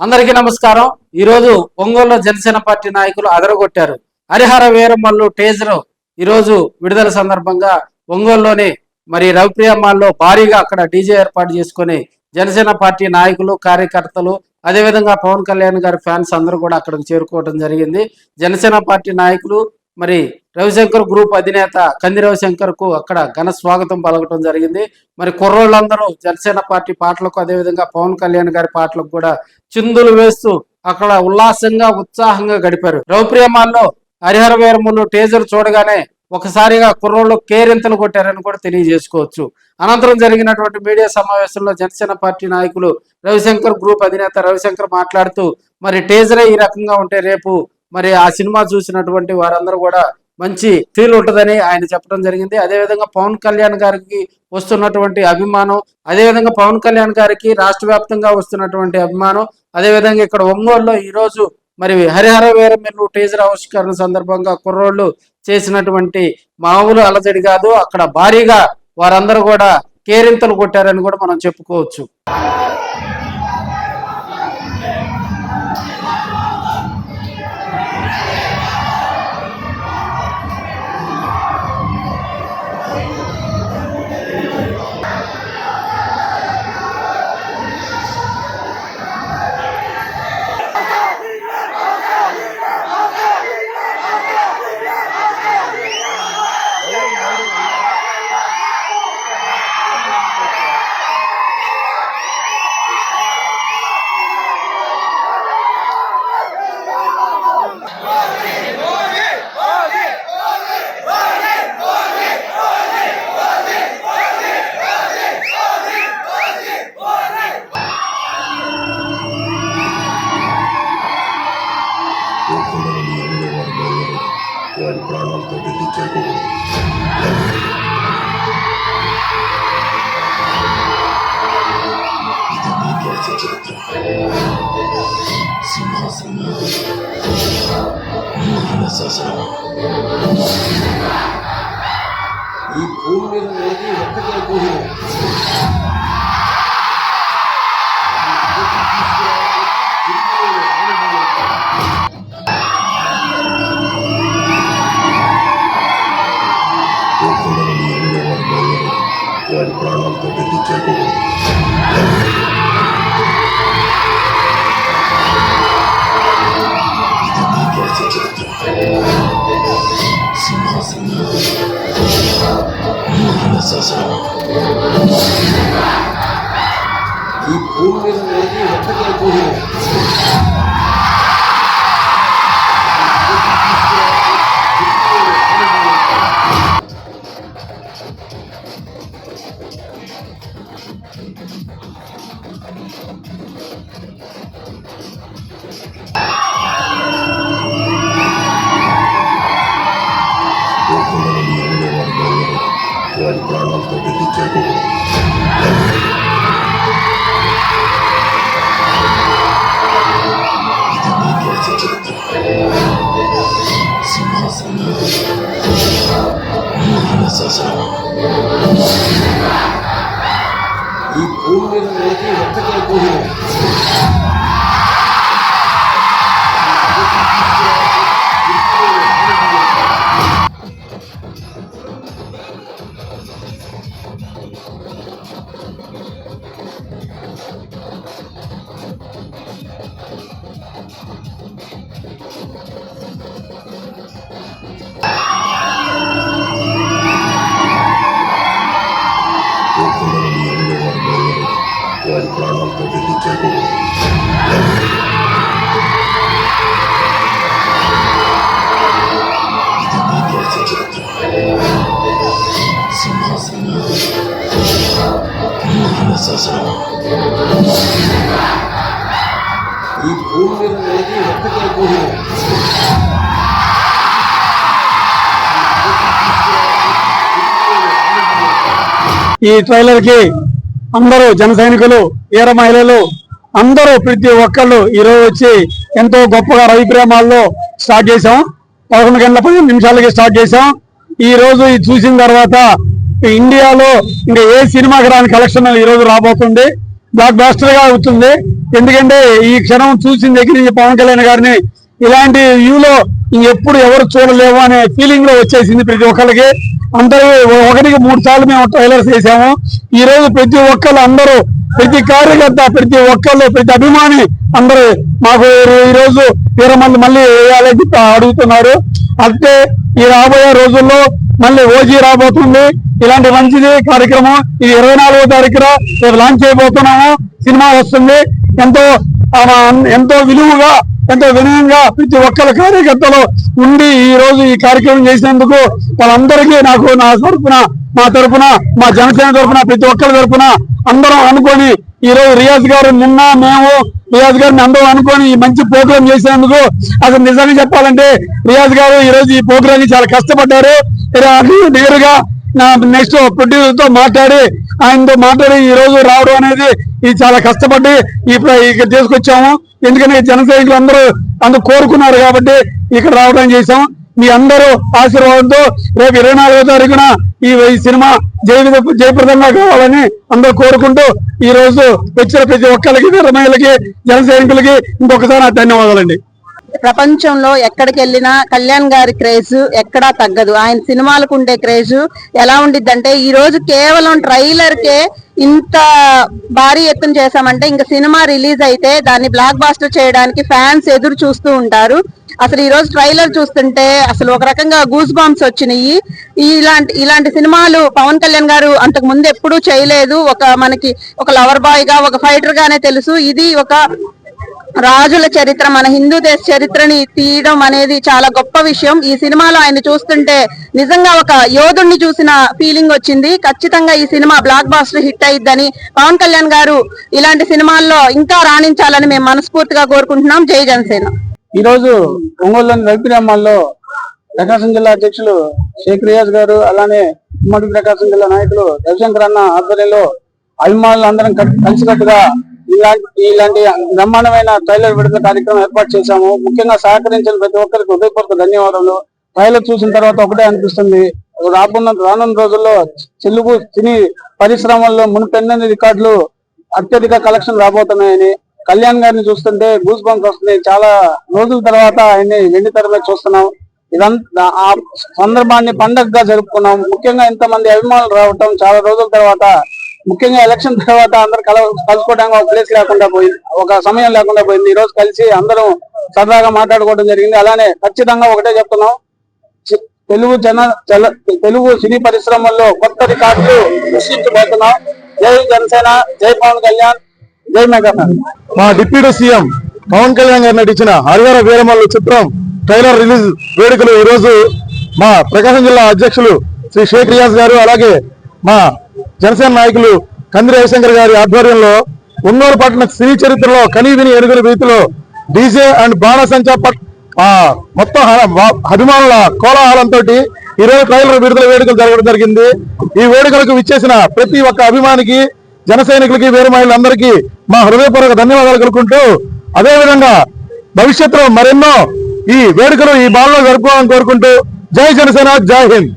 అందరికీ నమస్కారం. ఈరోజు ఒంగోలు జనసేన పార్టీ నాయకులు అదరగొట్టారు. హరిహర వీరమల్లు టేజర్ ఈరోజు విడుదల సందర్భంగా ఒంగోలులోని మరి రవిప్రియ మాల్లో భారీగా అక్కడ డీజే ఏర్పాటు చేసుకుని జనసేన పార్టీ నాయకులు కార్యకర్తలు అదేవిధంగా పవన్ కళ్యాణ్ గారి ఫ్యాన్స్ అందరూ కూడా అక్కడికి చేరుకోవడం జరిగింది. జనసేన పార్టీ నాయకులు మరి రవిశంకర్ గ్రూప్ అధినేత కంది రవిశంకర్కు అక్కడ ఘన స్వాగతం పలకటం జరిగింది. మరి కుర్రోళ్ళందరూ జనసేన పార్టీ పాటలకు అదేవిధంగా పవన్ కళ్యాణ్ గారి పాటలకు కూడా చిందులు వేస్తూ అక్కడ ఉల్లాసంగా ఉత్సాహంగా గడిపారు. రవిప్రియమాల్లో హరిహర వీరములు టేజర్ చూడగానే ఒకసారిగా కుర్రోళ్ళు కేరింతలు కొట్టారని కూడా తెలియజేసుకోవచ్చు. అనంతరం జరిగినటువంటి మీడియా సమావేశంలో జనసేన పార్టీ నాయకులు రవిశంకర్ గ్రూప్ అధినేత రవిశంకర్ మాట్లాడుతూ మరి టేజరే ఈ రకంగా ఉంటే రేపు మరి ఆ సినిమా చూసినటువంటి వారందరూ కూడా మంచి ఫీల్ ఉంటుందని ఆయన చెప్పడం జరిగింది. అదేవిధంగా పవన్ కళ్యాణ్ గారికి వస్తున్నటువంటి అభిమానం అదేవిధంగా పవన్ కళ్యాణ్ గారికి రాష్ట్ర వ్యాప్తంగా వస్తున్నటువంటి అభిమానం అదేవిధంగా ఇక్కడ ఒంగోలులో ఈ రోజు మరి హరిహర వీరమిల్లు టీజర్ ఆవిష్కరణ సందర్భంగా కుర్రోళ్ళు చేసినటువంటి మామూలు అలజడి కాదు అక్కడ భారీగా వారందరూ కూడా కేరింతలు కొట్టారని కూడా మనం చెప్పుకోవచ్చు. శాసనం ఈ భూమి మీద ఉన్నది ఒక్కటే భూమి కోరుకున్నది ఈ భూమి మీద ఉన్నది ఒక్కటే భూమి కోరుకున్నది ఎవరో వారి ఎవరు వారి ప్రాణాలతో ఢిల్లీ చేరుకోకూడదు ఇది నీకు మిగిలిన ఈ భూమి మీద ఉన్నది ఒక్కటే భూమి. ఈ ట్రైలర్కి అందరూ జన సైనికులు వీర మహిళలు అందరూ ప్రతి ఒక్కళ్ళు ఈ రోజు వచ్చి ఎంతో గొప్పగా రవి ప్రేమాల్లో స్టార్ట్ చేసాం పదకొండు గంటల పదిహేను నిమిషాలకి స్టార్ట్ చేసాం ఈ రోజు ఇది చూసిన తర్వాత ఇండియాలో ఇంకా ఏ సినిమాకి రాని కలెక్షన్ ఈ రోజు రాబోతుంది. బ్లాక్ బాస్టర్గా అవుతుంది. ఎందుకంటే ఈ క్షణం చూసిన దగ్గర నుంచి పవన్ కళ్యాణ్ గారిని. ఇలాంటి వ్యూలో ఎప్పుడు ఎవరు చూడలేము అనే ఫీలింగ్లో వచ్చేసింది ప్రతి ఒక్కరికి అందరూ ఒకరికి మూడు సార్లు మేము ట్రైలర్స్ వేసాము. ఈ రోజు ప్రతి ఒక్కరు అందరూ ప్రతి కార్యకర్త ప్రతి ఒక్కళ్ళు ప్రతి అభిమాని అందరూ మాకు ఈ రోజు వీరమల్లి మళ్ళీ వేయాలని చెప్పి అడుగుతున్నారు. అంటే ఈ రాబోయే రోజుల్లో మళ్ళీ ఓజీ రాబోతుంది. ఇలాంటి మంచిది కార్యక్రమం. ఇది ఇరవై నాలుగో తారీఖున రేపు లాంచ్ చేయబోతున్నాము. సినిమా వస్తుంది. ఎంతో ఎంతో విలువగా ఎంతో వినయంగా ప్రతి ఒక్కరి కార్యకర్తలు ఉండి ఈ రోజు ఈ కార్యక్రమం చేసినందుకు వాళ్ళందరికీ నాకు నా తరఫున మా తరపున మా జనసేన తరపున ప్రతి ఒక్కరి తరపున అందరం అనుకొని ఈ రోజు రియాజ్ గారు నిన్న మేము రియాజ్ గారిని అందరూ అనుకొని ఈ మంచి ప్రోగ్రామ్ చేసినందుకు అసలు నిజంగా చెప్పాలంటే రియాజ్ గారు ఈ రోజు ఈ ప్రోగ్రామ్ చాలా కష్టపడ్డారు. నేరుగా నా నెక్స్ట్ ప్రొడ్యూసర్తో మాట్లాడి ఆయనతో మాట్లాడి ఈ రోజు రావడం అనేది ఇది చాలా కష్టపడి ఇప్పుడు ఇక్కడ తీసుకొచ్చాము. ఎందుకంటే జన సైనికులు అందరూ అందరూ కోరుకున్నారు కాబట్టి ఇక్కడ రావడం చేశాం. మీ అందరూ ఆశీర్వాదంతో రేపు ఇరవై నాలుగో తారీఖున ఈ సినిమా జయ జయప్రదంగా కావాలని అందరూ కోరుకుంటూ ఈ రోజు వచ్చిన ప్రతి ఒక్కరికి వీరమహిళకి జన సైనికులకి ఇంకొకసారి నా ధన్యవాదాలండి. ప్రపంచంలో ఎక్కడికి వెళ్ళినా కళ్యాణ్ గారి క్రేజ్ ఎక్కడా తగ్గదు. ఆయన సినిమాలకు ఉండే క్రేజ్ ఎలా ఉండిద్దంటే ఈ రోజు కేవలం ట్రైలర్ కే ఇంత భారీ ఎత్తున చేశామంటే ఇంకా సినిమా రిలీజ్ అయితే దాన్ని బ్లాక్ బాస్టర్ చేయడానికి ఫ్యాన్స్ ఎదురు చూస్తూ ఉంటారు. అసలు ఈ రోజు ట్రైలర్ చూస్తుంటే అసలు ఒక రకంగా గూస్ బాంబ్స్ వచ్చినాయి. ఇలాంటి ఇలాంటి సినిమాలు పవన్ కళ్యాణ్ గారు అంతకు ముందు ఎప్పుడూ చేయలేదు. ఒక మనకి ఒక లవర్ బాయ్గా ఒక ఫైటర్ గానే తెలుసు. ఇది ఒక రాజుల చరిత్ర మన హిందూ దేశ చరిత్రని తీయడం అనేది చాలా గొప్ప విషయం. ఈ సినిమాలో ఆయన చూస్తుంటే నిజంగా ఒక యోధుణ్ణి చూసిన ఫీలింగ్ వచ్చింది. ఖచ్చితంగా ఈ సినిమా బ్లాక్ బాస్టర్ హిట్ అయ్యిద్దని పవన్ కళ్యాణ్ గారు ఇలాంటి సినిమాల్లో ఇంకా రాణించాలని మేము మనస్ఫూర్తిగా కోరుకుంటున్నాం. జై జనసేన. ఈ రోజు ఒంగోలులోని రవిప్రియామాల్లో ప్రకాశం జిల్లా అధ్యక్షులు షేక్ రియాజ్ గారు అలానే ఉమ్మడి ప్రకాశం జిల్లా నాయకులు రవిశంకర్ అన్న ఆధ్వర్యంలో అభిమానులు అందరం కలిసికట్టుగా ఇలాంటి ఇలాంటి బ్రహ్మాండమైన ట్రైలర్ విడుదల కార్యక్రమం ఏర్పాటు చేశాము. ముఖ్యంగా సహకరించిన ప్రతి ఒక్కరికి ఉదయపూర్వక ధన్యవాదాలు ట్రైలర్ చూసిన తర్వాత ఒకటే అనిపిస్తుంది. రాబోన్న రానున్న రోజుల్లో తెలుగు సినీ పరిశ్రమల్లో మునిపెన్నని రికార్డులు అత్యధిక కలెక్షన్ రాబోతున్నాయని కళ్యాణ్ గారిని చూస్తుంటే గూస్ బంప్స్ వస్తున్నాయి. చాలా రోజుల తర్వాత ఆయన్ని వెండి తెర మీద చూస్తున్నాం. ఇదంతా ఆ సందర్భాన్ని పండగగా జరుపుకున్నాం. ముఖ్యంగా ఇంతమంది అభిమానులు రావటం చాలా రోజుల తర్వాత ముఖ్యంగా ఎలక్షన్ తర్వాత అందరు కల కలుసుకోవడానికి ఒక ప్లేస్ లేకుండా పోయింది ఒక సమయం లేకుండా పోయింది. ఈ రోజు కలిసి అందరం సరదాగా మాట్లాడుకోవడం జరిగింది. అలానే ఖచ్చితంగా ఒకటే చెప్తున్నాం. తెలుగు జన తెలుగు సినీ పరిశ్రమల్లో కొత్త రికార్డులు సృష్టించబోతున్నాం. జై జనసేన జై పవన్ కళ్యాణ్. మా డిప్యూటీ సీఎం పవన్ కళ్యాణ్ గారు నటించిన హరిహర వీరమల్లు చిత్రం ట్రైలర్ రిలీజ్ వేడుకలు ఈ రోజు మా ప్రకాశం జిల్లా అధ్యక్షులు శ్రీ షేక్ రియాజ్ గారు అలాగే మా జనసేన నాయకులు కంది రవిశంకర్ గారి ఆధ్వర్యంలో ఒంగోలు పట్టణ సినీ చరిత్రలో కనీవిని ఎరుగుల రీతిలో డీజే అండ్ బాణసంచా పట్ ఆ మొత్తం అభిమానుల కోలాహలంతో ఈరోజు ట్రైలర్ విడుదల వేడుకలు జరగడం జరిగింది. ఈ వేడుకలకు విచ్చేసిన ప్రతి ఒక్క అభిమానికి జన సైనికులకి వేరు మహిళలందరికీ మా హృదయపూర్వక ధన్యవాదాలు కలుపుకుంటూ అదే విధంగా భవిష్యత్తులో మరెన్నో ఈ వేడుకలు ఈ బాల్లో జరుపుకోవాలని కోరుకుంటూ జై జనసేన జై హింద్.